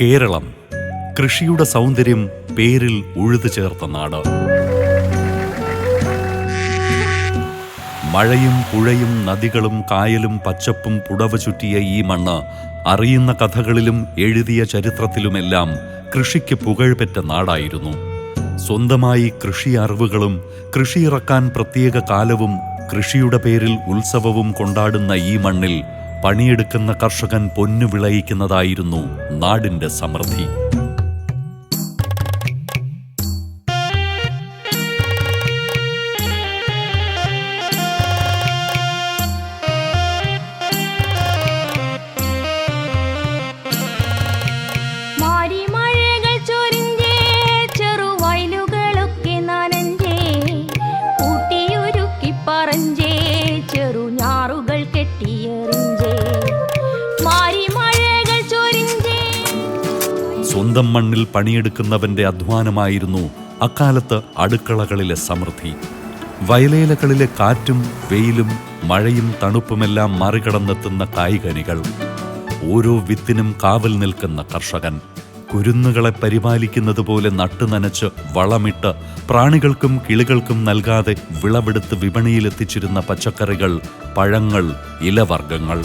കേരളം കൃഷിയുടെ സൗന്ദര്യം പേരിൽ ഉഴുതു ചേർത്ത നാട്. മഴയും പുഴയും നദികളും കായലും പച്ചപ്പും പുടവ ചുറ്റിയ ഈ മണ്ണ് അറിയുന്ന കഥകളിലും എഴുതിയ ചരിത്രത്തിലുമെല്ലാം കൃഷിക്ക് പുകഴ്പെറ്റ നാടായിരുന്നു. സ്വന്തമായി കൃഷി അറിവുകളും കൃഷിയിറക്കാൻ പ്രത്യേക കാലവും കൃഷിയുടെ പേരിൽ ഉത്സവവും കൊണ്ടാടുന്ന ഈ മണ്ണിൽ പണിയെടുക്കുന്ന കർഷകൻ പൊന്നു വിളയിക്കുന്നതായിരുന്നു നാടിന്റെ സമൃദ്ധി. സ്വന്തം മണ്ണിൽ പണിയെടുക്കുന്നവന്റെ അധ്വാനമായിരുന്നു അക്കാലത്ത് അടുക്കളകളിലെ സമൃദ്ധി. വയലേലകളിലെ കാറ്റും വെയിലും മഴയും തണുപ്പുമെല്ലാം മറികടന്നെത്തുന്ന കായികനികൾ. ഓരോ വിത്തിനും കാവൽ നിൽക്കുന്ന കർഷകൻ. കുരുന്നുകളെ പരിപാലിക്കുന്നത് പോലെ നട്ടുനനച്ച് വളമിട്ട് പ്രാണികൾക്കും കിളികൾക്കും നൽകാതെ വിളവെടുത്ത് വിപണിയിലെത്തിച്ചിരുന്ന പച്ചക്കറികൾ പഴങ്ങൾ ഇലവർഗങ്ങൾ.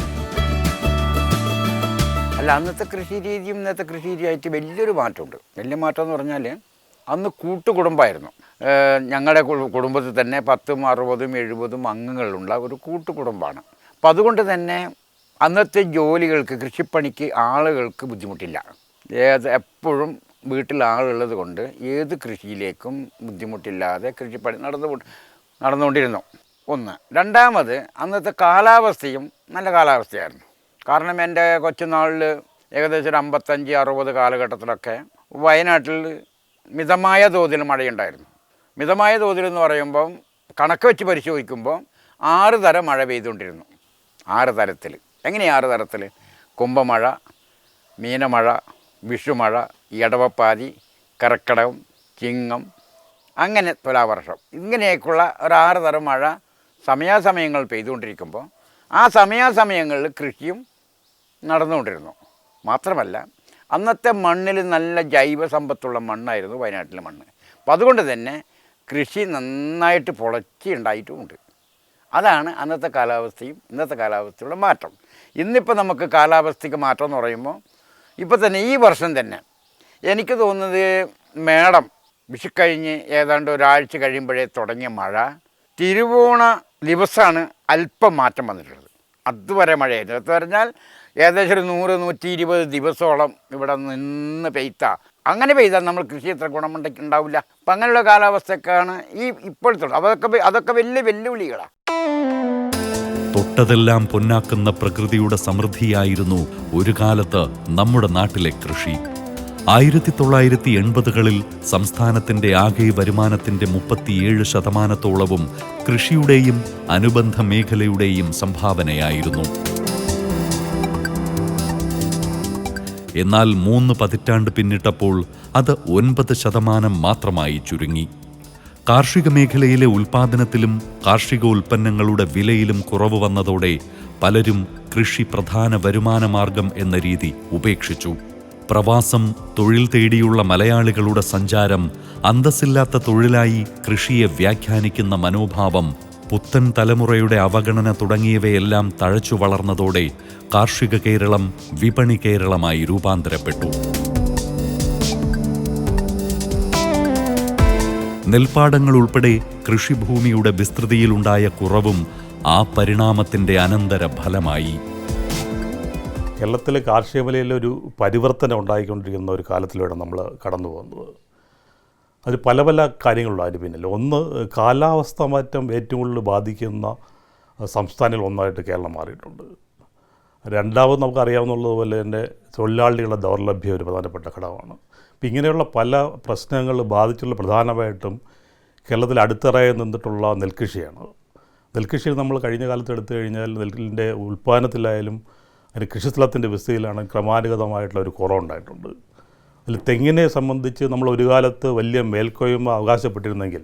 അല്ല അന്നത്തെ കൃഷി രീതിയും ഇന്നത്തെ കൃഷി രീതിയായിട്ട് വലിയൊരു മാറ്റമുണ്ട്. വലിയ മാറ്റം എന്ന് പറഞ്ഞാൽ അന്ന് കൂട്ടുകുടുംബമായിരുന്നു. ഞങ്ങളുടെ കുടുംബത്തിൽ തന്നെ പത്തും അറുപതും എഴുപതും അംഗങ്ങളുള്ള ഒരു കൂട്ടുകുടുംബമാണ്. അപ്പം അതുകൊണ്ട് തന്നെ അന്നത്തെ ജോലികൾക്ക് കൃഷിപ്പണിക്ക് ആളുകൾക്ക് ബുദ്ധിമുട്ടില്ല. ഏത് എപ്പോഴും വീട്ടിൽ ആളുള്ളത് കൊണ്ട് ഏത് കൃഷിയിലേക്കും ബുദ്ധിമുട്ടില്ലാതെ കൃഷിപ്പണി നടന്നു നടന്നുകൊണ്ടിരുന്നു. ഒന്ന്. രണ്ടാമത് അന്നത്തെ കാലാവസ്ഥയും നല്ല കാലാവസ്ഥയായിരുന്നു. കാരണം എന്റെ കൊച്ചുനാളിൽ ഏകദേശം ഒരു അമ്പത്തഞ്ച് അറുപത് കാലഘട്ടത്തിലൊക്കെ വയനാട്ടിൽ മിതമായ തോതിൽ മഴയുണ്ടായിരുന്നു. മിതമായ തോതിൽ എന്ന് പറയുമ്പം കണക്ക് വെച്ച് പരിശോധിക്കുമ്പോൾ ആറ് തരം മഴ പെയ്തുകൊണ്ടിരുന്നു. ആറ് തരത്തിൽ. എങ്ങനെയാണ് ആറ് തരത്തിൽ? കുംഭമഴ മീനമഴ വിഷുമഴ ഇടവപ്പാതി കർക്കടകം ചിങ്ങം അങ്ങനെ തുലാവർഷം. ഇങ്ങനെയൊക്കെയുള്ള ഒരു ആറ് തരം മഴ സമയാസമയങ്ങൾ പെയ്തുകൊണ്ടിരിക്കുമ്പോൾ ആ സമയാസമയങ്ങളിൽ കൃഷിയും നടന്നുകൊണ്ടിരുന്നു. മാത്രമല്ല അന്നത്തെ മണ്ണിൽ നല്ല ജൈവ സമ്പത്തുള്ള മണ്ണായിരുന്നു വയനാട്ടിലെ മണ്ണ്. അപ്പം അതുകൊണ്ട് തന്നെ കൃഷി നന്നായിട്ട് പൊളച്ചി ഉണ്ടായിട്ടുമുണ്ട് അതാണ് അന്നത്തെ കാലാവസ്ഥയും ഇന്നത്തെ കാലാവസ്ഥയുടെ മാറ്റം. ഇന്നിപ്പോൾ നമുക്ക് കാലാവസ്ഥയ്ക്ക് മാറ്റം എന്ന് പറയുമ്പോൾ ഇപ്പോൾ തന്നെ ഈ വർഷം തന്നെ എനിക്ക് തോന്നുന്നത് മേടം വിഷുക്കഴിഞ്ഞ് ഏതാണ്ട് ഒരാഴ്ച കഴിയുമ്പോഴേ തുടങ്ങിയ മഴ തിരുവോണ ദിവസമാണ് അല്പം മാറ്റം വന്നിട്ടുള്ളത്. അതുവരെ മഴയായിരുന്നു. എന്ന് പറഞ്ഞാൽ ഏകദേശം ഒരു നൂറ് നൂറ്റി ഇരുപത് ദിവസോളം ഇവിടെ നിന്ന് പെയ്ത്ത. അങ്ങനെ പെയ്താൽ നമ്മൾ കൃഷി എത്ര ഗുണമുണ്ടെങ്കിൽ ഉണ്ടാവില്ല അപ്പം അങ്ങനെയുള്ള കാലാവസ്ഥയൊക്കെയാണ് ഈ ഇപ്പോഴത്തെ അതൊക്കെ അതൊക്കെ വലിയ വെല്ലുവിളികളാണ് തൊട്ടതെല്ലാം പൊന്നാക്കുന്ന പ്രകൃതിയുടെ സമൃദ്ധിയായിരുന്നു ഒരു കാലത്ത് നമ്മുടെ നാട്ടിലെ കൃഷി. ആയിരത്തി തൊള്ളായിരത്തി എൺപതുകളിൽ സംസ്ഥാനത്തിന്റെ ആകെ വരുമാനത്തിന്റെ മുപ്പത്തിയേഴ് ശതമാനത്തോളവും കൃഷിയുടെയും അനുബന്ധ മേഖലയുടെയും സംഭാവനയായിരുന്നു. എന്നാൽ മൂന്ന് പതിറ്റാണ്ട് പിന്നിട്ടപ്പോൾ അത് ഒൻപത് ശതമാനം മാത്രമായി ചുരുങ്ങി. കാർഷിക മേഖലയിലെ ഉൽപാദനത്തിലും കാർഷിക ഉൽപ്പന്നങ്ങളുടെ വിലയിലും കുറവ് വന്നതോടെ പലരും കൃഷി പ്രധാന വരുമാന മാർഗം എന്ന രീതി ഉപേക്ഷിച്ചു. പ്രവാസം തൊഴിൽ തേടിയുള്ള മലയാളികളുടെ സഞ്ചാരം അന്തസ്സില്ലാത്ത തൊഴിലായി കൃഷിയെ വ്യാഖ്യാനിക്കുന്ന മനോഭാവം പുത്തൻ തലമുറയുടെ അവഗണന തുടങ്ങിയവയെല്ലാം തഴച്ചു വളർന്നതോടെ കാർഷിക കേരളം വിപണി കേരളമായി രൂപാന്തരപ്പെട്ടു. നെൽപ്പാടങ്ങൾ ഉൾപ്പെടെ കൃഷിഭൂമിയുടെ വിസ്തൃതിയിലുണ്ടായ കുറവും ആ പരിണാമത്തിന്റെ അനന്തര ഫലമായി. കേരളത്തിലെ കാർഷിക ഒരു പരിവർത്തനം ഉണ്ടായിക്കൊണ്ടിരിക്കുന്ന ഒരു കാലത്തിലൂടെ നമ്മൾ കടന്നു പോകുന്നത് അത് പല പല കാര്യങ്ങളുണ്ട് അതിന് പിന്നിൽ. ഒന്ന് കാലാവസ്ഥ മാറ്റം ഏറ്റവും കൂടുതൽ ബാധിക്കുന്ന സംസ്ഥാനങ്ങൾ ഒന്നായിട്ട് കേരളം മാറിയിട്ടുണ്ട്. രണ്ടാമത് നമുക്കറിയാവുന്നതുപോലെ തന്നെ തൊഴിലാളികളുടെ ദൗർലഭ്യം ഒരു പ്രധാനപ്പെട്ട ഘടകമാണ്. അപ്പം ഇങ്ങനെയുള്ള പല പ്രശ്നങ്ങൾ ബാധിച്ചുള്ള പ്രധാനമായിട്ടും കേരളത്തിൽ അടുത്തറായി നിന്നിട്ടുള്ള നെൽകൃഷിയാണ്. നെൽകൃഷി നമ്മൾ കഴിഞ്ഞ കാലത്ത് എടുത്തു കഴിഞ്ഞാൽ നെല്ലിന്റെ ഉൽപ്പാദനത്തിലായാലും അതിന്റെ കൃഷിസ്ഥലത്തിന്റെ വിസ്തയിലാണ് ക്രമാനുഗതമായിട്ടുള്ള ഒരു കുറവുണ്ടായിട്ടുണ്ട്. അതിൽ തെങ്ങിനെ സംബന്ധിച്ച് നമ്മൾ ഒരു കാലത്ത് വലിയ മേൽക്കോയ്മ അവകാശപ്പെട്ടിരുന്നെങ്കിൽ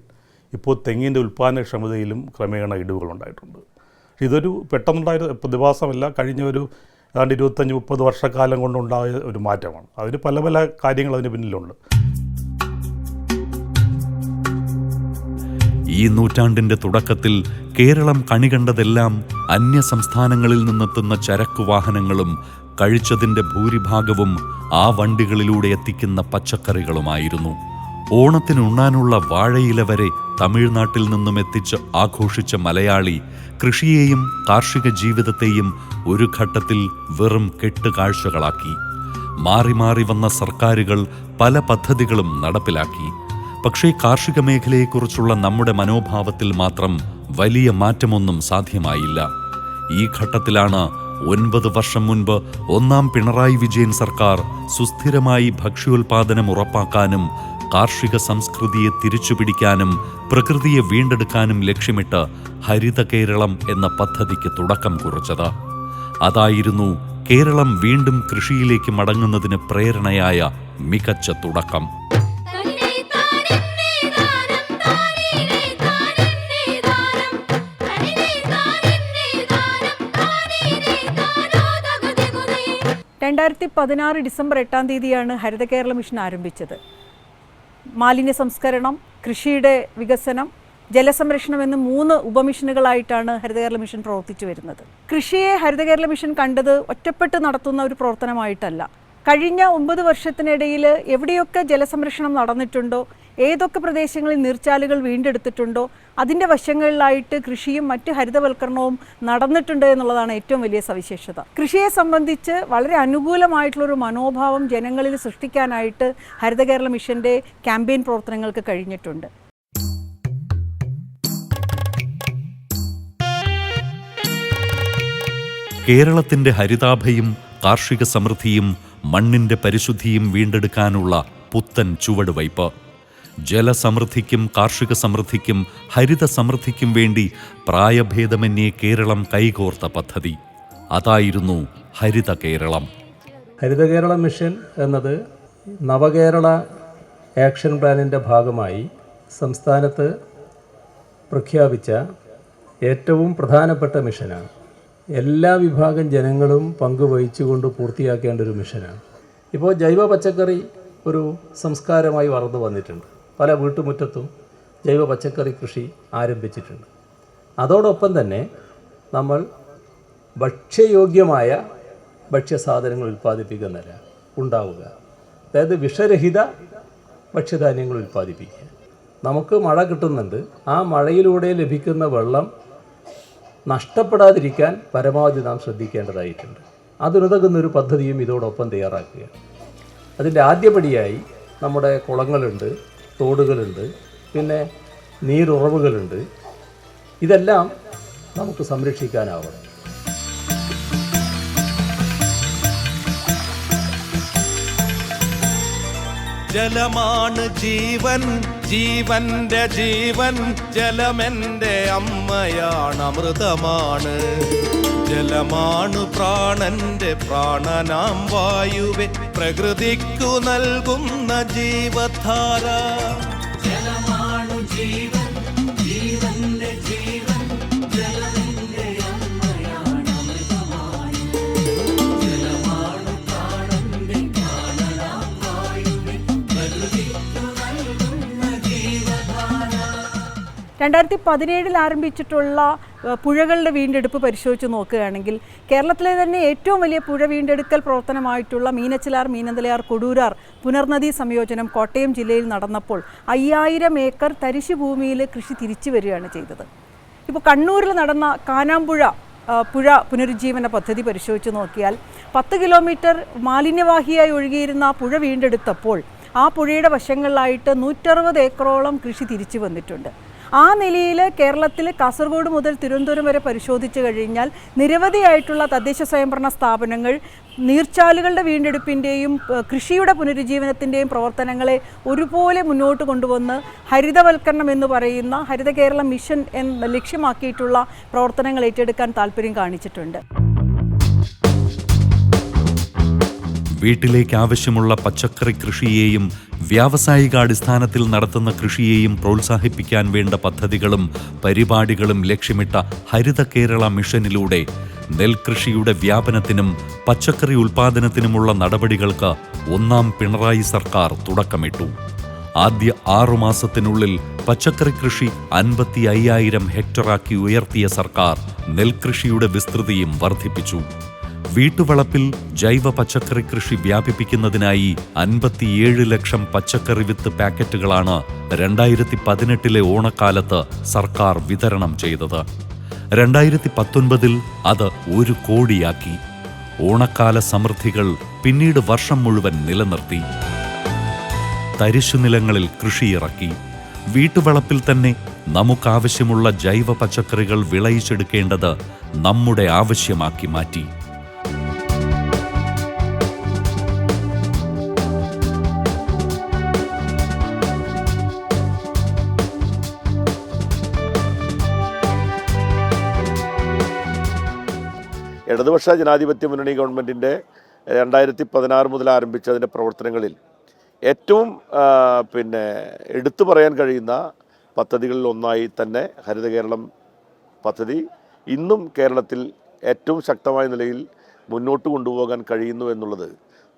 ഇപ്പോൾ തെങ്ങിന്റെ ഉൽപ്പാദനക്ഷമതയിലും ക്രമേണ ഇടിവുകളുണ്ടായിട്ടുണ്ട്. ഉണ്ടായിട്ടുണ്ട് ഇതൊരു പെട്ടെന്നുണ്ടായ പ്രതിഭാസമല്ല കഴിഞ്ഞ ഒരു ഏതാണ്ട് ഇരുപത്തഞ്ച് മുപ്പത് വർഷക്കാലം കൊണ്ടുണ്ടായ ഒരു മാറ്റമാണ്. അതിന് പല പല കാര്യങ്ങൾ അതിന് പിന്നിലുണ്ട്. ഈ നൂറ്റാണ്ടിന്റെ തുടക്കത്തിൽ കേരളം കണികണ്ടതെല്ലാം അന്യ സംസ്ഥാനങ്ങളിൽ നിന്നെത്തുന്ന ചരക്കു കഴിച്ചതിന്റെ ഭൂരിഭാഗവും ആ വണ്ടികളിലൂടെ എത്തിക്കുന്ന പച്ചക്കറികളുമായിരുന്നു. ഓണത്തിന് ഉണ്ണാനുള്ള വാഴയില വരെ തമിഴ്നാട്ടിൽ നിന്നും എത്തിച്ച് ആഘോഷിച്ച മലയാളി കൃഷിയെയും കാർഷിക ജീവിതത്തെയും ഒരു ഘട്ടത്തിൽ വെറും കെട്ടുകാഴ്ചകളാക്കി. മാറി മാറി വന്ന സർക്കാരുകൾ പല പദ്ധതികളും നടപ്പിലാക്കി. പക്ഷേ കാർഷിക മേഖലയെക്കുറിച്ചുള്ള നമ്മുടെ മനോഭാവത്തിൽ മാത്രം വലിയ മാറ്റമൊന്നും സാധ്യമായില്ല. ഈ ഘട്ടത്തിലാണ് ഒൻപത് വർഷം മുൻപ് ഒന്നാം പിണറായി വിജയൻ സർക്കാർ സുസ്ഥിരമായി ഭക്ഷ്യോൽപാദനം ഉറപ്പാക്കാനും കാർഷിക സംസ്കൃതിയെ തിരിച്ചുപിടിക്കാനും പ്രകൃതിയെ വീണ്ടെടുക്കാനും ലക്ഷ്യമിട്ട് ഹരിത കേരളം എന്ന പദ്ധതിക്ക് തുടക്കം കുറിച്ചത്. അതായിരുന്നു കേരളം വീണ്ടും കൃഷിയിലേക്ക് മടങ്ങുന്നതിന് പ്രേരണയായ മികച്ച തുടക്കം. രണ്ടായിരത്തി പതിനാറ് ഡിസംബർ എട്ടാം തീയതിയാണ് ഹരിത കേരള മിഷൻ ആരംഭിച്ചത്. മാലിന്യ സംസ്കരണം കൃഷിയുടെ വികസനം ജലസംരക്ഷണം എന്ന് മൂന്ന് ഉപമിഷനുകളായിട്ടാണ് ഹരിത കേരള മിഷൻ പ്രവർത്തിച്ചു വരുന്നത്. കൃഷിയെ ഹരിത കേരള മിഷൻ കണ്ടത് ഒറ്റപ്പെട്ട് നടത്തുന്ന ഒരു പ്രവർത്തനമായിട്ടല്ല. കഴിഞ്ഞ ഒമ്പത് വർഷത്തിനിടയിൽ എവിടെയൊക്കെ ജലസംരക്ഷണം നടന്നിട്ടുണ്ടോ ഏതൊക്കെ പ്രദേശങ്ങളിൽ നീർച്ചാലുകൾ വീണ്ടെടുത്തിട്ടുണ്ടോ അതിന്റെ വശങ്ങളിലായിട്ട് കൃഷിയും മറ്റ് ഹരിതവൽക്കരണവും നടന്നിട്ടുണ്ട് എന്നുള്ളതാണ് ഏറ്റവും വലിയ സവിശേഷത. കൃഷിയെ സംബന്ധിച്ച് വളരെ അനുകൂലമായിട്ടുള്ളൊരു മനോഭാവം ജനങ്ങളിൽ സൃഷ്ടിക്കാനായിട്ട് ഹരിത കേരള മിഷന്റെ ക്യാമ്പയിൻ പ്രവർത്തനങ്ങൾക്ക് കഴിഞ്ഞിട്ടുണ്ട്. കേരളത്തിന്റെ ഹരിതാഭയും കാർഷിക സമൃദ്ധിയും മണ്ണിന്റെ പരിശുദ്ധിയും വീണ്ടെടുക്കാനുള്ള പുത്തൻ ചുവടുവയ്പ്. ജലസമൃദ്ധിക്കും കാർഷിക സമൃദ്ധിക്കും ഹരിത സമൃദ്ധിക്കും വേണ്ടി പ്രായഭേദമന്യേ കേരളം കൈകോർത്ത പദ്ധതി. അതായിരുന്നു ഹരിത കേരളം. ഹരിത കേരള മിഷൻ എന്നത് നവകേരള ആക്ഷൻ പ്ലാനിന്റെ ഭാഗമായി സംസ്ഥാനത്ത് പ്രഖ്യാപിച്ച ഏറ്റവും പ്രധാനപ്പെട്ട മിഷനാണ്. എല്ലാ വിഭാഗം ജനങ്ങളും പങ്കുവഹിച്ചുകൊണ്ട് പൂർത്തിയാക്കേണ്ട ഒരു മിഷനാണ്. ഇപ്പോൾ ജൈവ പച്ചക്കറി ഒരു സംസ്കാരമായി വളർന്നു വന്നിട്ടുണ്ട്. പല വീട്ടുമുറ്റത്തും ജൈവ പച്ചക്കറി കൃഷി ആരംഭിച്ചിട്ടുണ്ട്. അതോടൊപ്പം തന്നെ നമ്മൾ ഭക്ഷ്യയോഗ്യമായ ഭക്ഷ്യസാധനങ്ങൾ ഉൽപ്പാദിപ്പിക്കുന്നില്ല ഉണ്ടാവുക. അതായത് വിഷരഹിത ഭക്ഷ്യധാന്യങ്ങൾ ഉൽപ്പാദിപ്പിക്കുക. നമുക്ക് മഴ കിട്ടുന്നുണ്ട്. ആ മഴയിലൂടെ ലഭിക്കുന്ന വെള്ളം നഷ്ടപ്പെടാതിരിക്കാൻ പരമാവധി നാം ശ്രദ്ധിക്കേണ്ടതായിട്ടുണ്ട്. അതിനുതകുന്നൊരു പദ്ധതിയും ഇതോടൊപ്പം തയ്യാറാക്കുക അതിന്റെ ആദ്യപടിയായി നമ്മുടെ കുളങ്ങളുണ്ട്. തോടുകളുണ്ട്. പിന്നെ നീരുറവുകളുണ്ട്. ഇതെല്ലാം നമുക്ക് സംരക്ഷിക്കാനാവണം. ജലമാണ് ജീവൻ ജീവന്റെ ജീവൻ ജലമെന്റെ അമ്മയാണ് അമൃതമാണ്. ജലമാണ് പ്രാണന്റെ പ്രാണനാം വായുവെ. പ്രകൃതിക്കു നൽകുന്ന ജീവധാര. രണ്ടായിരത്തി പതിനേഴിൽ ആരംഭിച്ചിട്ടുള്ള പുഴകളുടെ വീണ്ടെടുപ്പ് പരിശോധിച്ച് നോക്കുകയാണെങ്കിൽ കേരളത്തിലെ തന്നെ ഏറ്റവും വലിയ പുഴ വീണ്ടെടുക്കൽ പ്രവർത്തനമായിട്ടുള്ള മീനച്ചിലാർ മീനന്തലയാർ കൊടൂരാർ പുനർനദി സംയോജനം കോട്ടയം ജില്ലയിൽ നടന്നപ്പോൾ അയ്യായിരം ഏക്കർ തരിശു ഭൂമിയിൽ കൃഷി തിരിച്ചു വരികയാണ് ചെയ്തത്. ഇപ്പോൾ കണ്ണൂരിൽ നടന്ന കാനാമ്പുഴ പുഴ പുനരുജ്ജീവന പദ്ധതി പരിശോധിച്ച് നോക്കിയാൽ പത്ത് കിലോമീറ്റർ മാലിന്യവാഹിയായി ഒഴുകിയിരുന്ന പുഴ വീണ്ടെടുത്തപ്പോൾ ആ പുഴയുടെ വശങ്ങളിലായിട്ട് നൂറ്ററുപത് ഏക്കറോളം കൃഷി തിരിച്ചു വന്നിട്ടുണ്ട്. ആ നിലയിൽ കേരളത്തിൽ കാസർഗോഡ് മുതൽ തിരുവനന്തപുരം വരെ പരിശോധിച്ചു കഴിഞ്ഞാൽ നിരവധിയായിട്ടുള്ള തദ്ദേശ സ്വയംഭരണ സ്ഥാപനങ്ങൾ നീർച്ചാലുകളുടെ വീണ്ടെടുപ്പിന്റെയും കൃഷിയുടെ പുനരുജ്ജീവനത്തിന്റെയും പ്രവർത്തനങ്ങളെ ഒരുപോലെ മുന്നോട്ട് കൊണ്ടുവന്ന് ഹരിതവൽക്കരണം എന്ന് പറയുന്ന ഹരിത കേരള മിഷൻ എന്ന് ലക്ഷ്യമാക്കിയിട്ടുള്ള പ്രവർത്തനങ്ങൾ ഏറ്റെടുക്കാൻ താല്പര്യം കാണിച്ചിട്ടുണ്ട്. വീട്ടിലേക്ക് ആവശ്യമുള്ള പച്ചക്കറി കൃഷിയെയും വ്യാവസായികാടിസ്ഥാനത്തിൽ നടത്തുന്ന കൃഷിയെയും പ്രോത്സാഹിപ്പിക്കാൻ വേണ്ട പദ്ധതികളും പരിപാടികളും ലക്ഷ്യമിട്ട ഹരിത കേരള മിഷനിലൂടെ നെൽകൃഷിയുടെ വ്യാപനത്തിനും പച്ചക്കറി ഉൽപാദനത്തിനുമുള്ള നടപടികൾക്ക് ഒന്നാം പിണറായി സർക്കാർ തുടക്കമിട്ടു. ആദ്യ ആറുമാസത്തിനുള്ളിൽ പച്ചക്കറി കൃഷി അൻപത്തി അയ്യായിരം ഹെക്ടറാക്കി ഉയർത്തിയ സർക്കാർ നെൽകൃഷിയുടെ വിസ്തൃതിയും വർദ്ധിപ്പിച്ചു. വീട്ടുവളപ്പിൽ ജൈവ പച്ചക്കറി കൃഷി വ്യാപിപ്പിക്കുന്നതിനായി അൻപത്തിയേഴ് ലക്ഷം പച്ചക്കറി വിത്ത് പാക്കറ്റുകളാണ് രണ്ടായിരത്തി പതിനെട്ടിലെ ഓണക്കാലത്ത് സർക്കാർ വിതരണം ചെയ്തത്. രണ്ടായിരത്തി പത്തൊൻപതിൽ അത് ഒരു കോടിയാക്കി. ഓണക്കാല സമൃദ്ധികൾ പിന്നീട് വർഷം മുഴുവൻ നിലനിർത്തി. തരിശുനിലങ്ങളിൽ കൃഷിയിറക്കി വീട്ടുവളപ്പിൽ തന്നെ നമുക്കാവശ്യമുള്ള ജൈവ പച്ചക്കറികൾ വിളയിച്ചെടുക്കേണ്ടത് നമ്മുടെ ആവശ്യമാക്കി മാറ്റി. ഇടതുപക്ഷ ജനാധിപത്യ മുന്നണി ഗവൺമെന്റിന്റെ രണ്ടായിരത്തി പതിനാറ് മുതൽ ആരംഭിച്ച അതിന്റെ പ്രവർത്തനങ്ങളിൽ ഏറ്റവും പിന്നെ എടുത്തു പറയാൻ കഴിയുന്ന പദ്ധതികളിൽ ഒന്നായി തന്നെ ഹരിത കേരളം പദ്ധതി ഇന്നും കേരളത്തിൽ ഏറ്റവും ശക്തമായ നിലയിൽ മുന്നോട്ട് കൊണ്ടുപോകാൻ കഴിയുന്നു എന്നുള്ളത്.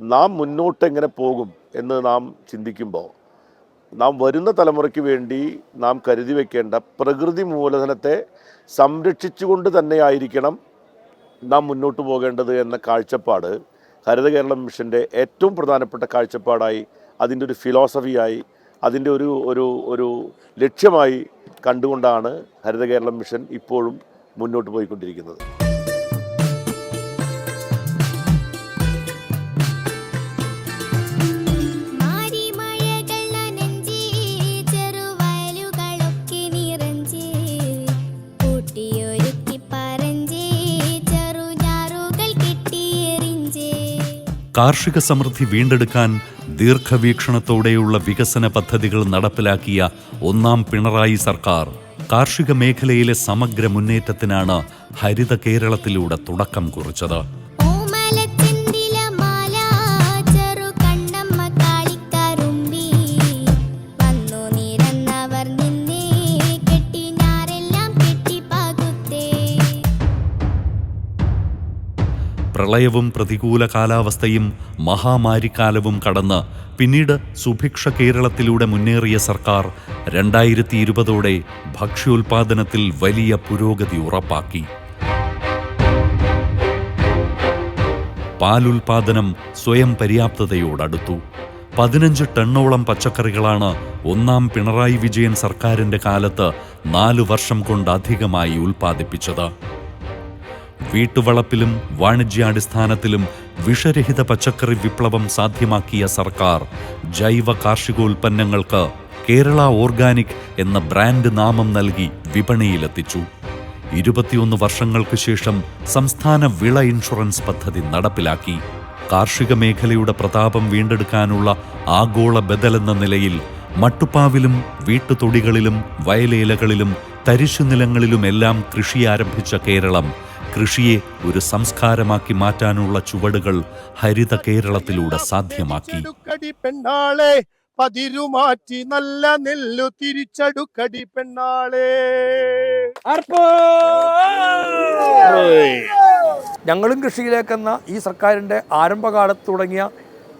നാം മുന്നോട്ട് എങ്ങനെ പോകും എന്ന് നാം ചിന്തിക്കുമ്പോൾ നാം വരുന്ന തലമുറയ്ക്ക് വേണ്ടി നാം കരുതി വയ്ക്കേണ്ട പ്രകൃതി മൂലധനത്തെ സംരക്ഷിച്ചുകൊണ്ട് തന്നെയായിരിക്കണം നാം മുന്നോട്ട് പോകേണ്ടത് എന്ന കാഴ്ചപ്പാട് ഹരിത കേരളം മിഷന്റെ ഏറ്റവും പ്രധാനപ്പെട്ട കാഴ്ചപ്പാടായി അതിന്റെ ഒരു ഫിലോസഫിയായി അതിന്റെ ഒരു ഒരു ഒരു ലക്ഷ്യമായി കണ്ടുകൊണ്ടാണ് ഹരിത കേരളം മിഷൻ ഇപ്പോഴും മുന്നോട്ട് പോയിക്കൊണ്ടിരിക്കുന്നത്. കാർഷിക സമൃദ്ധി വീണ്ടെടുക്കാൻ ദീർഘവീക്ഷണത്തോടെയുള്ള വികസന പദ്ധതികൾ നടപ്പിലാക്കിയ ഒന്നാം പിണറായി സർക്കാർ. കാർഷിക മേഖലയിലെ സമഗ്ര മുന്നേറ്റത്തിനാണ് ഹരിത കേരളത്തിലൂടെ തുടക്കം കുറിച്ചത്. പ്രളയവും പ്രതികൂല കാലാവസ്ഥയും മഹാമാരിക്കാലവും കടന്ന് പിന്നീട് സുഭിക്ഷ കേരളത്തിലൂടെ മുന്നേറിയ സർക്കാർ രണ്ടായിരത്തി ഇരുപതോടെ ഭക്ഷ്യോൽപാദനത്തിൽ വലിയ പുരോഗതി ഉറപ്പാക്കി. പാലുൽപാദനം സ്വയം പര്യാപ്തതയോടടുത്തു. പതിനഞ്ച് ടണ്ണോളം പച്ചക്കറികളാണ് ഒന്നാം പിണറായി വിജയൻ സർക്കാരിന്റെ കാലത്ത് നാലു വർഷം കൊണ്ടധികമായി ഉൽപ്പാദിപ്പിച്ചത്. വീട്ടുവളപ്പിലും വാണിജ്യാടിസ്ഥാനത്തിലും വിഷരഹിത പച്ചക്കറി വിപ്ലവം സാധ്യമാക്കിയ സർക്കാർ ജൈവ കാർഷികോൽപ്പന്നങ്ങൾക്ക് കേരള ഓർഗാനിക് എന്ന ബ്രാൻഡ് നാമം നൽകി വിപണിയിലെത്തിച്ചു. ഇരുപത്തിയൊന്ന് വർഷങ്ങൾക്ക് ശേഷം സംസ്ഥാന വിള ഇൻഷുറൻസ് പദ്ധതി നടപ്പിലാക്കി. കാർഷിക മേഖലയുടെ പ്രതാപം വീണ്ടെടുക്കാനുള്ള ആഗോള ബദലെന്ന നിലയിൽ മട്ടുപ്പാവിലും വീട്ടുതൊടികളിലും വയലേലകളിലും തരിശുനിലങ്ങളിലുമെല്ലാം കൃഷി ആരംഭിച്ച കേരളം കൃഷിയെ ഒരു സംസ്കാരമാക്കി മാറ്റാനുള്ള ചുവടുകൾ ഹരിത കേരളത്തിലൂടെ സാധ്യമാക്കി. പതിരുമാറ്റി നല്ല നെല്ലു തിരിച്ചടുക്കടി പെണ്ണാളെ. ഞങ്ങളും കൃഷിയിലേക്കെന്ന ഈ സർക്കാരിന്റെ ആരംഭകാലത്ത് തുടങ്ങിയ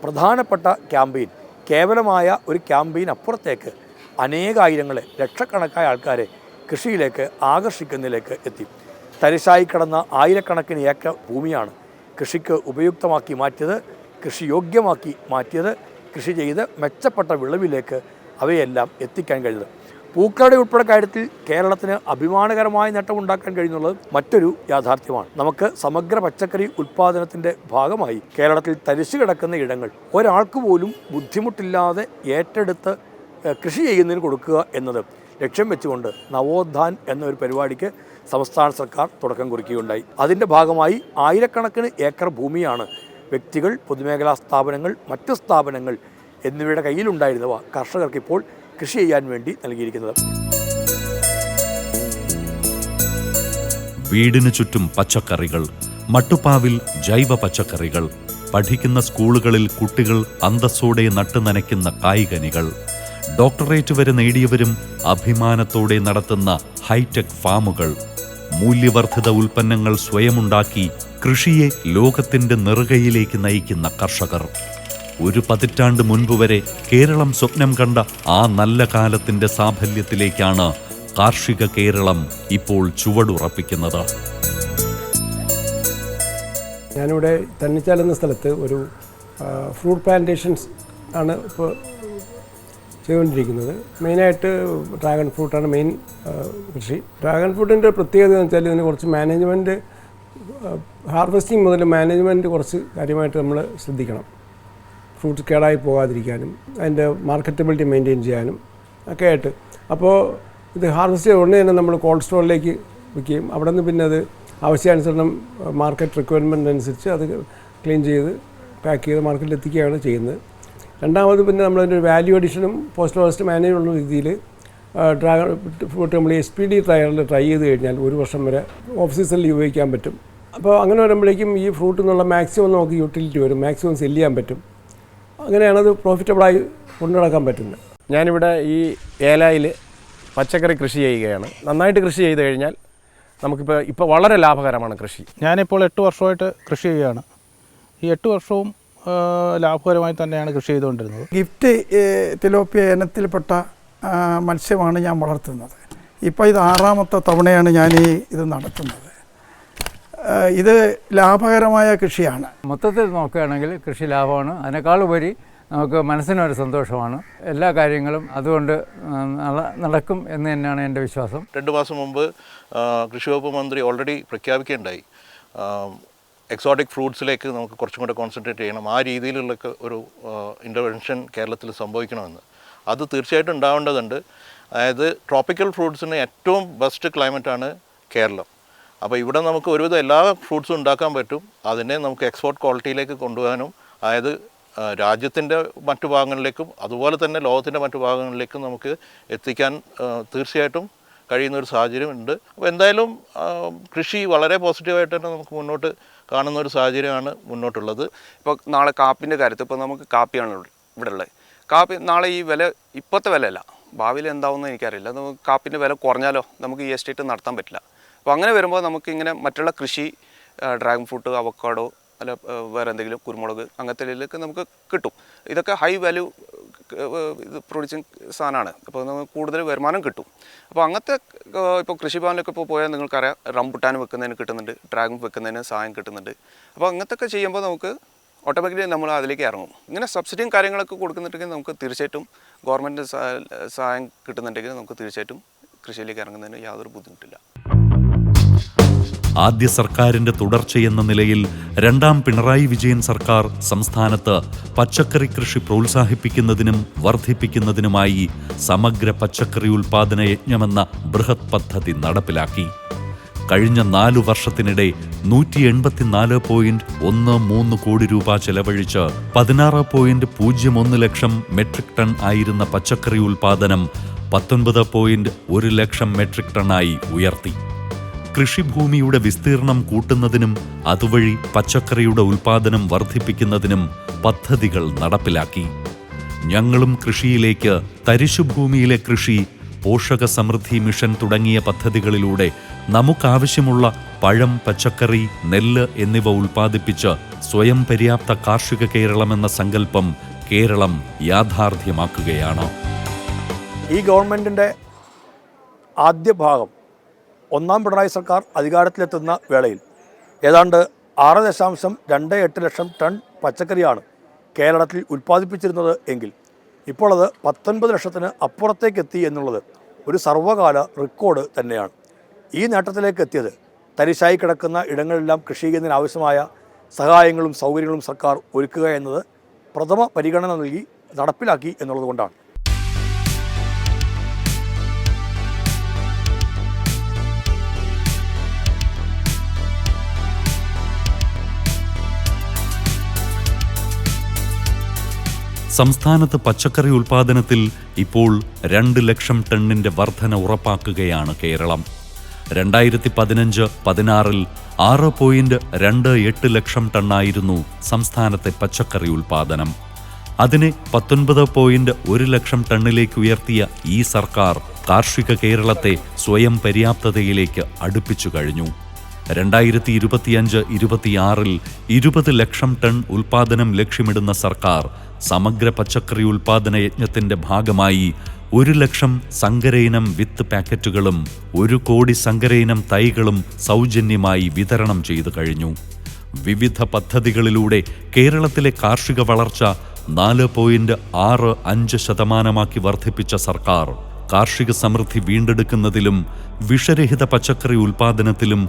പ്രധാനപ്പെട്ട ക്യാമ്പയിൻ കേവലമായ ഒരു ക്യാമ്പയിൻ അപ്പുറത്തേക്ക് അനേകായിരങ്ങളെ ലക്ഷക്കണക്കായ ആൾക്കാരെ കൃഷിയിലേക്ക് ആകർഷിക്കുന്നതിലേക്ക് എത്തി. തരിശായി കിടന്ന ആയിരക്കണക്കിന് ഏക്കർ ഭൂമിയാണ് കൃഷിക്ക് ഉപയുക്തമാക്കി മാറ്റിയത് കൃഷിയോഗ്യമാക്കി മാറ്റിയത് കൃഷി ചെയ്ത് മെച്ചപ്പെട്ട വിളവിലേക്ക് അവയെല്ലാം എത്തിക്കാൻ കഴിഞ്ഞത്. പൂക്കളുടെ ഉൾപ്പെടെ കാര്യത്തിൽ കേരളത്തിന് അഭിമാനകരമായ നേട്ടമുണ്ടാക്കാൻ കഴിയുന്നുള്ളത് മറ്റൊരു യാഥാർത്ഥ്യമാണ്. നമുക്ക് സമഗ്ര പച്ചക്കറി ഉൽപ്പാദനത്തിന്റെ ഭാഗമായി കേരളത്തിൽ തരിശു കിടക്കുന്ന ഇടങ്ങൾ ഒരാൾക്ക് പോലും ബുദ്ധിമുട്ടില്ലാതെ ഏറ്റെടുത്ത് കൃഷി ചെയ്യുന്നതിന് കൊടുക്കുക എന്നത് ലക്ഷ്യം വെച്ചുകൊണ്ട് നവോത്ഥാൻ എന്നൊരു പരിപാടിക്ക് സംസ്ഥാന സർക്കാർ തുടക്കം കുറിക്കുകയുണ്ടായി. അതിന്റെ ഭാഗമായി ആയിരക്കണക്കിന് ഏക്കർ ഭൂമിയാണ് വ്യക്തികൾ പൊതുമേഖലാ സ്ഥാപനങ്ങൾ മറ്റ് സ്ഥാപനങ്ങൾ എന്നിവയുടെ കയ്യിലുണ്ടായിരുന്നവ കർഷകർക്ക് ഇപ്പോൾ കൃഷി ചെയ്യാൻ വേണ്ടി നൽകിയിരിക്കുന്നത്. വീടിനു ചുറ്റും പച്ചക്കറികൾ മട്ടുപ്പാവിൽ ജൈവ പച്ചക്കറികൾ പഠിക്കുന്ന സ്കൂളുകളിൽ കുട്ടികൾ അന്തസ്സോടെ നട്ടു നനയ്ക്കുന്ന കായികനികൾ ഡോക്ടറേറ്റ് വരെ നേടിയവരും അഭിമാനത്തോടെ നടത്തുന്ന ഹൈടെക് ഫാമുകൾ മൂല്യവർദ്ധിത ഉൽപ്പന്നങ്ങൾ സ്വയമുണ്ടാക്കി കൃഷിയെ ലോകത്തിന്റെ നെറുകയിലേക്ക് നയിക്കുന്ന കർഷകർ. ഒരു പതിറ്റാണ്ട് മുൻപ് വരെ കേരളം സ്വപ്നം കണ്ട ആ നല്ല കാലത്തിന്റെ സാഫല്യത്തിലേക്കാണ് കാർഷിക കേരളം ഇപ്പോൾ ചുവടുറപ്പിക്കുന്നത്. ഞാനിവിടെ തന്നിച്ചാൽ എന്ന സ്ഥലത്ത് ഒരു ഫ്രൂട്ട് പ്ലാന്റേഷൻസ് ആണ് ഇപ്പോൾ ചെയ്തുകൊണ്ടിരിക്കുന്നത്. മെയിനായിട്ട് ഡ്രാഗൺ ഫ്രൂട്ടാണ് മെയിൻ കൃഷി. ഡ്രാഗൺ ഫ്രൂട്ടിന്റെ പ്രത്യേകത എന്ന് വെച്ചാൽ ഇതിന് കുറച്ച് മാനേജ്മെന്റ് ഹാർവെസ്റ്റിംഗ് മുതൽ മാനേജ്മെന്റ് കുറച്ച് കാര്യമായിട്ട് നമ്മൾ ശ്രദ്ധിക്കണം. ഫ്രൂട്ട്സ് കേടായി പോകാതിരിക്കാനും അതിന്റെ മാർക്കറ്റബിലിറ്റി മെയിന്റെയിൻ ചെയ്യാനും ഒക്കെ ആയിട്ട്. അപ്പോൾ ഇത് ഹാർവെസ്റ്റ് ചെയ്ത ഉടനെ തന്നെ നമ്മൾ കോൾഡ് സ്റ്റോറിലേക്ക് വയ്ക്കുകയും അവിടെ നിന്ന് പിന്നെ അത് ആവശ്യാനുസരണം മാർക്കറ്റ് റിക്വയർമെന്റ് അനുസരിച്ച് അത് ക്ലീൻ ചെയ്ത് പാക്ക് ചെയ്ത് മാർക്കറ്റിൽ എത്തിക്കുകയാണ് ചെയ്യുന്നത്. രണ്ടാമത് പിന്നെ നമ്മളതിന്റെ വാല്യൂ അഡീഷനും പോസ്റ്റ് ഹാർവസ്റ്റ് മാനേജുള്ള രീതിയിൽ ഡ്രാഗൺ ഫ്രൂട്ട് നമ്മൾ എസ് പി ഡി ട്രയറിൽ ട്രൈ ചെയ്ത് കഴിഞ്ഞാൽ ഒരു വർഷം വരെ ഓഫ് സീസണിൽ ഉപയോഗിക്കാൻ പറ്റും. അപ്പോൾ അങ്ങനെ വരുമ്പോഴേക്കും ഈ ഫ്രൂട്ട് എന്നുള്ള മാക്സിമം നമുക്ക് യൂട്ടിലിറ്റി വരും മാക്സിമം സെല്ല് ചെയ്യാൻ പറ്റും. അങ്ങനെയാണ് അത് പ്രോഫിറ്റബിളായി കൊണ്ടു നടക്കാൻ പറ്റുന്നത്. ഞാനിവിടെ ഈ ഏലായിൽ പച്ചക്കറി കൃഷി ചെയ്യുകയാണ്. നന്നായിട്ട് കൃഷി ചെയ്ത് കഴിഞ്ഞാൽ നമുക്കിപ്പോൾ ഇപ്പോൾ വളരെ ലാഭകരമാണ് കൃഷി. ഞാനിപ്പോൾ എട്ട് വർഷമായിട്ട് കൃഷി ചെയ്യുകയാണ്. ഈ എട്ട് വർഷവും ലാഭകരമായി തന്നെയാണ് കൃഷി ചെയ്തുകൊണ്ടിരുന്നത്. ഗിഫ്റ്റ് തിലോപ്പിയ ഇനത്തിൽപ്പെട്ട മത്സ്യമാണ് ഞാൻ വളർത്തുന്നത്. ഇപ്പോൾ ഇത് ആറാമത്തെ തവണയാണ് ഞാൻ ഈ ഇത് നടത്തുന്നത്. ഇത് ലാഭകരമായ കൃഷിയാണ്. മൊത്തത്തിൽ നോക്കുകയാണെങ്കിൽ കൃഷി ലാഭമാണ്. അതിനേക്കാളുപരി നമുക്ക് മനസ്സിനൊരു സന്തോഷമാണ്. എല്ലാ കാര്യങ്ങളും അതുകൊണ്ട് നടക്കും എന്ന് തന്നെയാണ് എന്റെ വിശ്വാസം. രണ്ട് മാസം മുമ്പ് കൃഷി വകുപ്പ് മന്ത്രി ഓൾറെഡി പ്രഖ്യാപിക്കുകയുണ്ടായി. എക്സോട്ടിക് ഫ്രൂട്ട്സിലേക്ക് നമുക്ക് കുറച്ചും കൂടെ കോൺസെൻട്രേറ്റ് ചെയ്യണം. ആ രീതിയിലുള്ളൊക്കെ ഒരു ഇന്റർവെൻഷൻ കേരളത്തിൽ സംഭവിക്കണമെന്ന്. അത് തീർച്ചയായിട്ടും ഉണ്ടാവേണ്ടതുണ്ട്. അതായത് ട്രോപ്പിക്കൽ ഫ്രൂട്ട്സിന് ഏറ്റവും ബെസ്റ്റ് ക്ലൈമറ്റാണ് കേരളം. അപ്പോൾ ഇവിടെ നമുക്ക് ഒരുവിധം എല്ലാ ഫ്രൂട്ട്സും ഉണ്ടാക്കാൻ പറ്റും. അതിനെ നമുക്ക് എക്സ്പോർട്ട് ക്വാളിറ്റിയിലേക്ക് കൊണ്ടുപോകാനും അതായത് രാജ്യത്തിന്റെ മറ്റു ഭാഗങ്ങളിലേക്കും അതുപോലെ തന്നെ ലോകത്തിന്റെ മറ്റു ഭാഗങ്ങളിലേക്കും നമുക്ക് എത്തിക്കാൻ തീർച്ചയായിട്ടും കഴിയുന്ന ഒരു സാഹചര്യം ഉണ്ട്. അപ്പോൾ എന്തായാലും കൃഷി വളരെ പോസിറ്റീവായിട്ട് തന്നെ നമുക്ക് മുന്നോട്ട് കാണുന്ന ഒരു സാഹചര്യമാണ് മുന്നോട്ടുള്ളത്. ഇപ്പോൾ നാളെ കാപ്പിന്റെ കാര്യത്തിൽ ഇപ്പോൾ നമുക്ക് കാപ്പിയാണ് ഇവിടെ ഉള്ളത്. കാപ്പി നാളെ ഈ വില ഇപ്പോഴത്തെ വിലയല്ല. ഭാവിയിൽ എന്താവുമെന്ന് എനിക്കറിയില്ല. നമുക്ക് കാപ്പിന്റെ വില കുറഞ്ഞാലോ? നമുക്ക് ഈ എസ്റ്റേറ്റ് നടത്താൻ പറ്റില്ല. അപ്പോൾ അങ്ങനെ വരുമ്പോൾ നമുക്ക് ഇങ്ങനെ മറ്റുള്ള കൃഷി ഡ്രാഗൺ ഫ്രൂട്ട് അവക്കാഡോ അല്ല വേറെ എന്തെങ്കിലും കുരുമുളക് അങ്ങനത്തെ നമുക്ക് കിട്ടും. ഇതൊക്കെ ഹൈ വാല്യൂ ഇത് പ്രൊഡ്യൂസിങ് സാധനമാണ്. അപ്പോൾ നമുക്ക് കൂടുതൽ വരുമാനം കിട്ടും. അപ്പോൾ അങ്ങനത്തെ ഇപ്പോൾ കൃഷിഭവനിലൊക്കെ ഇപ്പോൾ പോയാൽ നിങ്ങൾക്കറിയാം റംബുട്ടാൻ വെക്കുന്നതിന് കിട്ടുന്നുണ്ട് ഡ്രാഗൺ വെക്കുന്നതിന് സഹായം കിട്ടുന്നുണ്ട്. അപ്പോൾ അങ്ങനത്തെ ഒക്കെ ചെയ്യുമ്പോൾ നമുക്ക് ഓട്ടോമാറ്റിക്കലി നമ്മൾ അതിലേക്ക് ഇറങ്ങും. ഇങ്ങനെ സബ്സിഡിയും കാര്യങ്ങളൊക്കെ കൊടുക്കുന്നുണ്ടെങ്കിൽ നമുക്ക് തീർച്ചയായിട്ടും ഗവൺമെന്റ് സഹായം കിട്ടുന്നുണ്ടെങ്കിൽ നമുക്ക് തീർച്ചയായിട്ടും കൃഷിയിലേക്ക് ഇറങ്ങുന്നതിന് യാതൊരു ബുദ്ധിമുട്ടില്ല. ആദ്യ സർക്കാരിന്റെ തുടർച്ചയെന്ന നിലയിൽ രണ്ടാം പിണറായി വിജയൻ സർക്കാർ സംസ്ഥാനത്ത് പച്ചക്കറി കൃഷി പ്രോത്സാഹിപ്പിക്കുന്നതിനും വർദ്ധിപ്പിക്കുന്നതിനുമായി സമഗ്ര പച്ചക്കറി ഉൽപാദന യജ്ഞമെന്ന ബൃഹത് പദ്ധതി നടപ്പിലാക്കി. കഴിഞ്ഞ നാലു വർഷത്തിനിടെ നൂറ്റി എൺപത്തിനാല് പോയിന്റ് ഒന്ന് മൂന്ന് കോടി രൂപ ചെലവഴിച്ച് പതിനാറ് പോയിന്റ് പൂജ്യം ഒന്ന് ലക്ഷം മെട്രിക് ടൺ ആയിരുന്ന പച്ചക്കറി ഉൽപാദനം പത്തൊൻപത് പോയിന്റ് ഒരു ലക്ഷം മെട്രിക് ടണ്ണായി ഉയർത്തി. കൃഷിഭൂമിയുടെ വിസ്തീർണം കൂട്ടുന്നതിനും അതുവഴി പച്ചക്കറിയുടെ ഉൽപാദനം വർദ്ധിപ്പിക്കുന്നതിനും പദ്ധതികൾ നടപ്പിലാക്കി. ഞങ്ങളും കൃഷിയിലേക്ക് തരിശുഭൂമിയിലെ കൃഷി പോഷക സമൃദ്ധി മിഷൻ തുടങ്ങിയ പദ്ധതികളിലൂടെ നമുക്കാവശ്യമുള്ള പഴം പച്ചക്കറി നെല്ല് എന്നിവ ഉൽപ്പാദിപ്പിച്ച് സ്വയം പര്യാപ്ത കാർഷിക കേരളമെന്ന സങ്കല്പം കേരളം യാഥാർത്ഥ്യമാക്കുകയാണ്. ഈ ഗവൺമെന്റിന്റെ ആദ്യ ഭാഗം ഒന്നാം പിണറായി സർക്കാർ അധികാരത്തിലെത്തുന്ന വേളയിൽ. ഏതാണ്ട് ആറ് ദശാംശം രണ്ട് എട്ട് ലക്ഷം ടൺ പച്ചക്കറിയാണ് കേരളത്തിൽ ഉൽപ്പാദിപ്പിച്ചിരുന്നത് എങ്കിൽ. ഇപ്പോൾ അത് പത്തൊൻപത് ലക്ഷത്തിന് അപ്പുറത്തേക്ക് എത്തി എന്നുള്ളത് ഒരു സർവകാല റെക്കോർഡ് തന്നെയാണ്. ഈ നേട്ടത്തിലേക്ക് എത്തിയത് തരിശായി കിടക്കുന്ന ഇടങ്ങളെല്ലാം കൃഷി ചെയ്യുന്നതിന് ആവശ്യമായ സഹായങ്ങളും സൗകര്യങ്ങളും സർക്കാർ ഒരുക്കുക എന്നത് പ്രഥമ പരിഗണന നൽകി നടപ്പിലാക്കി എന്നുള്ളത് സംസ്ഥാനത്ത് പച്ചക്കറി ഉൽപ്പാദനത്തിൽ ഇപ്പോൾ രണ്ട് ലക്ഷം ടണ്ണിന്റെ വർധന ഉറപ്പാക്കുകയാണ് കേരളം. രണ്ടായിരത്തി പതിനഞ്ച് പതിനാറിൽ ആറ് പോയിന്റ് രണ്ട് എട്ട് ലക്ഷം ടണ്ണായിരുന്നു സംസ്ഥാനത്തെ പച്ചക്കറി ഉൽപ്പാദനം അതിനെ പത്തൊൻപത് പോയിന്റ് ഒരു ലക്ഷം ടണ്ണിലേക്ക് ഉയർത്തിയ ഈ സർക്കാർ കാർഷിക കേരളത്തെ സ്വയം പര്യാപ്തതയിലേക്ക് അടുപ്പിച്ചു കഴിഞ്ഞു. രണ്ടായിരത്തി ഇരുപത്തിയഞ്ച് ഇരുപത്തിയാറിൽ ഇരുപത് ലക്ഷം ടൺ ഉൽപാദനം ലക്ഷ്യമിടുന്ന സർക്കാർ സമഗ്ര പച്ചക്കറി ഉൽപാദന യജ്ഞത്തിന്റെ ഭാഗമായി ഒരു ലക്ഷം സങ്കരയിനം വിത്ത് പാക്കറ്റുകളും ഒരു കോടി സങ്കരയിനം തൈകളും സൗജന്യമായി വിതരണം ചെയ്തു കഴിഞ്ഞു. വിവിധ പദ്ധതികളിലൂടെ കേരളത്തിലെ കാർഷിക വളർച്ച നാല് പോയിന്റ് ആറ് അഞ്ച് ശതമാനമാക്കി വർദ്ധിപ്പിച്ച സർക്കാർ കാർഷിക സമൃദ്ധി വീണ്ടെടുക്കുന്നതിലും വിഷരഹിത പച്ചക്കറി ഉൽപാദനത്തിലും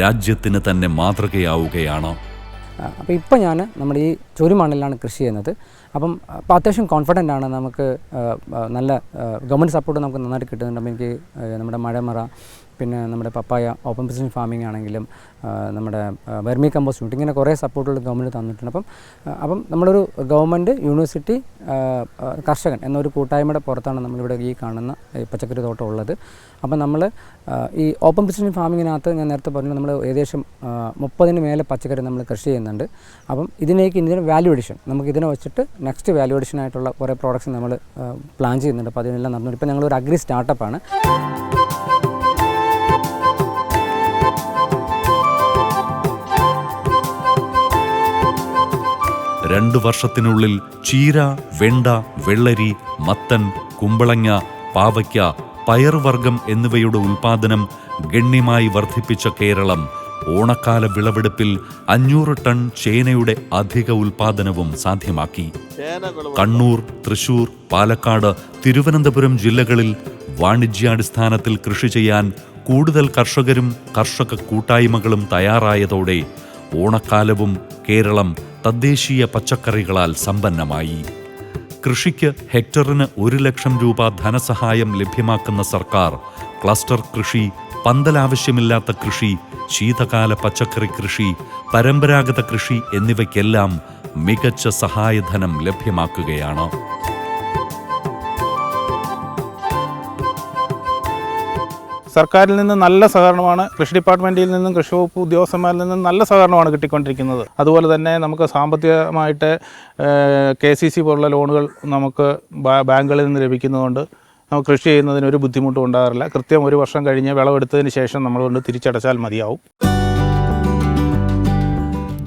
രാജ്യത്തിന് തന്നെ മാതൃകയാവുകയാണ്. അപ്പോൾ ഇപ്പോൾ ഞാൻ നമ്മുടെ ഈ ചുരുമണ്ണിലാണ് കൃഷി ചെയ്യുന്നത്. അപ്പം അപ്പോൾ അത്യാവശ്യം കോൺഫിഡന്റ് ആണ് നമുക്ക് നല്ല ഗവൺമെന്റ് സപ്പോർട്ട് നമുക്ക് നന്നായിട്ട് കിട്ടുന്നുണ്ട്. അപ്പം എനിക്ക് നമ്മുടെ മഴമറ പിന്നെ നമ്മുടെ പപ്പായ ഓപ്പൺ പൊസിഷൻ ഫാമിംഗ് ആണെങ്കിലും നമ്മുടെ വെർമി കമ്പോസ്റ്റ് യൂണിറ്റ് ഇങ്ങനെ കുറേ സപ്പോർട്ടുകൾ ഗവൺമെന്റ് തന്നിട്ടുണ്ട്. അപ്പം അപ്പം നമ്മളൊരു ഗവൺമെന്റ് യൂണിവേഴ്സിറ്റി കർഷകൻ എന്നൊരു കൂട്ടായ്മയുടെ പുറത്താണ് നമ്മളിവിടെ ഈ കാണുന്ന പച്ചക്കറി തോട്ടം ഉള്ളത്. അപ്പം നമ്മൾ ഈ ഓപ്പൺ പൊസിഷൻ ഫാമിങ്ങിനകത്ത് ഞാൻ നേരത്തെ പറഞ്ഞു നമ്മൾ ഏകദേശം മുപ്പതിന് മേലെ പച്ചക്കറി നമ്മൾ കൃഷി ചെയ്യുന്നുണ്ട്. അപ്പം ഇതിനേക്ക് ഇതിന് വാല്യൂ എഡിഷൻ നമുക്ക് ഇതിനെ വെച്ചിട്ട് നെക്സ്റ്റ് വാല്യൂ എഡിഷൻ ആയിട്ടുള്ള കുറേ പ്രോഡക്റ്റ്സ് നമ്മൾ പ്ലാൻ ചെയ്യുന്നുണ്ട്. അപ്പോൾ അതിനെല്ലാം നടന്നു. ഇപ്പോൾ ഞങ്ങളൊരു അഗ്രി സ്റ്റാർട്ടപ്പാണ് രണ്ടു വർഷത്തിനുള്ളിൽ ചീര വെണ്ട വെള്ളരി മത്തൻ കുമ്പളങ്ങ പാവയ്ക്ക പയർവർഗം എന്നിവയുടെ ഉൽപാദനം ഗണ്യമായി വർദ്ധിപ്പിച്ച കേരളം ഓണക്കാല വിളവെടുപ്പിൽ അഞ്ഞൂറ് ടൺ ചേനയുടെ അധിക ഉൽപാദനവും സാധ്യമാക്കി. കണ്ണൂർ തൃശൂർ പാലക്കാട് തിരുവനന്തപുരം ജില്ലകളിൽ വാണിജ്യാടിസ്ഥാനത്തിൽ കൃഷി ചെയ്യാൻ കൂടുതൽ കർഷകരും കർഷക കൂട്ടായ്മകളും തയ്യാറായതോടെ ഓണക്കാലവും കേരളം തദ്ദേശീയ പച്ചക്കറികളാൽ സമ്പന്നമായി. കൃഷിക്ക് ഹെക്ടറിന് ഒരു ലക്ഷം രൂപ ധനസഹായം ലഭ്യമാക്കുന്ന സർക്കാർ ക്ലസ്റ്റർ കൃഷി പന്തലാവശ്യമില്ലാത്ത കൃഷി ശീതകാല പച്ചക്കറി കൃഷി പരമ്പരാഗത കൃഷി എന്നിവയ്ക്കെല്ലാം മികച്ച സഹായധനം ലഭ്യമാക്കുകയാണ്. സർക്കാരിൽ നിന്ന് നല്ല സഹകരണമാണ് കൃഷി ഡിപ്പാർട്ട്മെന്റിൽ നിന്നും കൃഷി വകുപ്പ് ഉദ്യോഗസ്ഥന്മാരിൽ നിന്നും നല്ല സഹകരണമാണ് കിട്ടിക്കൊണ്ടിരിക്കുന്നത്. അതുപോലെ തന്നെ നമുക്ക് സാമ്പത്തികമായിട്ട് കെ സി സി പോലുള്ള ലോണുകൾ നമുക്ക് ബാങ്കുകളിൽ നിന്ന് ലഭിക്കുന്നതുകൊണ്ട് നമുക്ക് കൃഷി ചെയ്യുന്നതിന് ഒരു ബുദ്ധിമുട്ടും ഉണ്ടാകാറില്ല. കൃത്യം ഒരു വർഷം കഴിഞ്ഞ് വിളവെടുത്തതിന് ശേഷം നമ്മൾ കൊണ്ട് തിരിച്ചടച്ചാൽ മതിയാവും.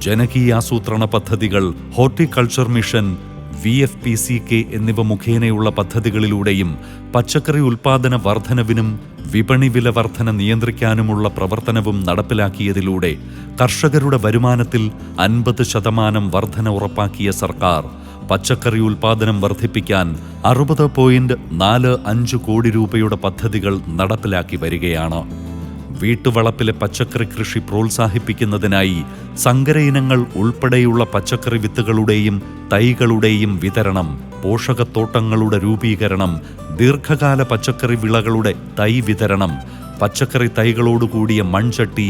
ജനകീയാസൂത്രണ പദ്ധതികൾ horticulture mission V F P C K എന്നിവ മുഖേനയുള്ള പദ്ധതികളിലൂടെയും പച്ചക്കറി ഉൽപാദന വർധനവിനും വിപണി വില വർധന നിയന്ത്രിക്കാനുമുള്ള പ്രവർത്തനവും നടപ്പിലാക്കിയതിലൂടെ കർഷകരുടെ വരുമാനത്തിൽ അൻപത് ശതമാനം വർധന ഉറപ്പാക്കിയ സർക്കാർ പച്ചക്കറി ഉൽപാദനം വർദ്ധിപ്പിക്കാൻ അറുപത് പോയിന്റ് നാല് അഞ്ച് കോടി രൂപയുടെ പദ്ധതികൾ നടപ്പിലാക്കി വരികയാണ്. വീട്ടുവളപ്പിലെ പച്ചക്കറി കൃഷി പ്രോത്സാഹിപ്പിക്കുന്നതിനായി സങ്കര ഇനങ്ങൾ ഉൾപ്പെടെയുള്ള പച്ചക്കറി വിത്തുകളുടെയും തൈകളുടെയും വിതരണം പോഷകത്തോട്ടങ്ങളുടെ രൂപീകരണം ദീർഘകാല പച്ചക്കറി വിളകളുടെ തൈ വിതരണം പച്ചക്കറി തൈകളോടുകൂടിയ മൺചട്ടി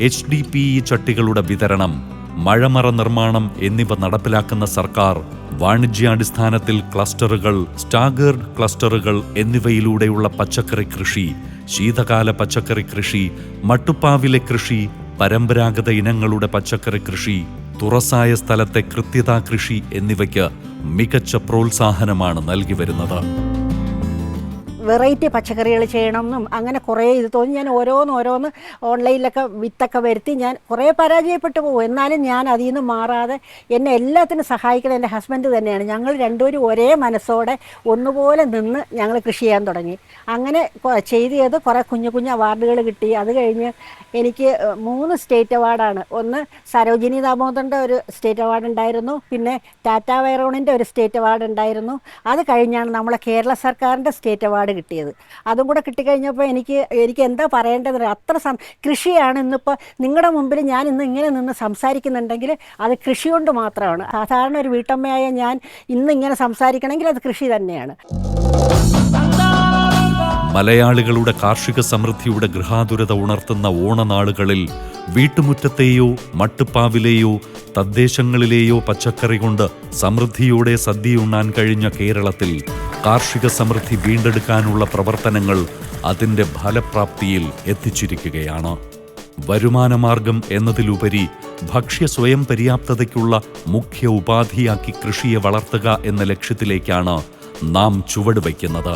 എച്ച് ഡി പി ഇ ചട്ടികളുടെ വിതരണം മഴമറ നിർമ്മാണം എന്നിവ നടപ്പിലാക്കുന്ന സർക്കാർ വാണിജ്യാടിസ്ഥാനത്തിൽ ക്ലസ്റ്ററുകൾ സ്റ്റാഗേർഡ് ക്ലസ്റ്ററുകൾ എന്നിവയിലൂടെയുള്ള പച്ചക്കറി കൃഷി ശീതകാല പച്ചക്കറി കൃഷി മട്ടുപ്പാവിലെ കൃഷി പരമ്പരാഗത ഇനങ്ങളുടെ പച്ചക്കറി കൃഷി തുറസായ സ്ഥലത്തെ കൃത്യതാ കൃഷി എന്നിവയ്ക്ക് മികച്ച പ്രോത്സാഹനമാണ് നൽകി വരുന്നത്. വെറൈറ്റി പച്ചക്കറികൾ ചെയ്യണമെന്നും അങ്ങനെ കുറേ ഇത് തോന്നി. ഞാൻ ഓരോന്ന് ഓരോന്ന് ഓൺലൈനിലൊക്കെ വിത്തൊക്കെ വരുത്തി ഞാൻ കുറേ പരാജയപ്പെട്ടു പോകും. എന്നാലും ഞാൻ അതിൽ നിന്ന് മാറാതെ എന്നെ എല്ലാത്തിനും സഹായിക്കുന്നത് എന്റെ ഹസ്ബൻഡ് തന്നെയാണ്. ഞങ്ങൾ രണ്ടുപേരും ഒരേ മനസ്സോടെ ഒന്നുപോലെ നിന്ന് ഞങ്ങൾ കൃഷി ചെയ്യാൻ തുടങ്ങി. അങ്ങനെ കൊ- ചെയ്ത് ചെയ്ത് കുറേ കുഞ്ഞു കുഞ്ഞു അവാർഡുകൾ കിട്ടി. അത് കഴിഞ്ഞ് എനിക്ക് മൂന്ന് സ്റ്റേറ്റ് അവാർഡാണ് ഒന്ന് സരോജിനി ദാമോദറിന്റെ ഒരു സ്റ്റേറ്റ് അവാർഡ് ഉണ്ടായിരുന്നു. പിന്നെ ടാറ്റ വൈറോണിന്റെ ഒരു സ്റ്റേറ്റ് അവാർഡ് ഉണ്ടായിരുന്നു. അത് കഴിഞ്ഞാണ് നമ്മളെ കേരള സർക്കാരിന്റെ സ്റ്റേറ്റ് അവാർഡ് കിട്ടിയത്. അതും കൂടെ കിട്ടിക്കഴിഞ്ഞപ്പോൾ എനിക്ക് എനിക്ക് എന്താ പറയേണ്ടത്? അത്ര കൃഷിയാണ് ഇന്നിപ്പോൾ നിങ്ങളുടെ മുമ്പിൽ ഞാൻ ഇന്ന് ഇങ്ങനെ നിന്ന് സംസാരിക്കുന്നുണ്ടെങ്കിൽ അത് കൃഷി കൊണ്ട് മാത്രമാണ്. സാധാരണ ഒരു വീട്ടമ്മയായ ഞാൻ ഇന്ന് ഇങ്ങനെ സംസാരിക്കണമെങ്കിൽ അത് കൃഷി തന്നെയാണ്. മലയാളികളുടെ കാർഷിക സമൃദ്ധിയുടെ ഗൃഹാതുരത ഉണർത്തുന്ന ഓണനാളുകളിൽ വീട്ടുമുറ്റത്തെയോ മട്ടുപ്പാവിലെയോ തദ്ദേശങ്ങളിലെയോ പച്ചക്കറി കൊണ്ട് സമൃദ്ധിയോടെ സദ്യയുണ്ണാൻ കഴിഞ്ഞ കേരളത്തിൽ കാർഷിക സമൃദ്ധി വീണ്ടെടുക്കാനുള്ള പ്രവർത്തനങ്ങൾ അതിന്റെ ഫലപ്രാപ്തിയിൽ എത്തിച്ചിരിക്കുകയാണ്. വരുമാനമാർഗം എന്നതിലുപരി ഭക്ഷ്യ സ്വയം പര്യാപ്തതയ്ക്കുള്ള മുഖ്യ ഉപാധിയാക്കി കൃഷിയെ വളർത്തുക എന്ന ലക്ഷ്യത്തിലേക്കാണ് നാം ചുവട് വയ്ക്കുന്നത്.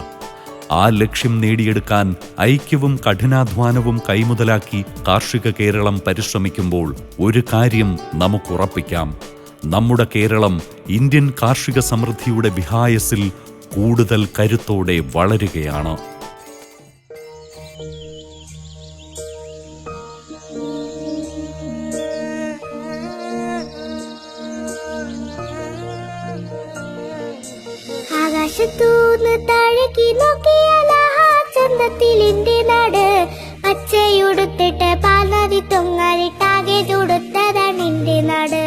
ആ ലക്ഷ്യം നേടിയെടുക്കാൻ ഐക്യവും കഠിനാധ്വാനവും കൈമുതലാക്കി കാർഷിക കേരളം പരിശ്രമിക്കുമ്പോൾ ഒരു കാര്യം നമുക്കുറപ്പിക്കാം. നമ്മുടെ കേരളം ഇന്ത്യൻ കാർഷിക സമൃദ്ധിയുടെ വിഹായസിൽ കൂടുതൽ കരുത്തോടെ വളരുകയാണ്. കിഴക്കി നോക്കിയാൽ ചന്തത്തിലിന്റെ നാട്. പച്ചയുടുത്തിട്ട് പാൽനദി തൊങ്ങാലിട്ടാകെ തുടുത്തതാണ് എന്റെ നാട്.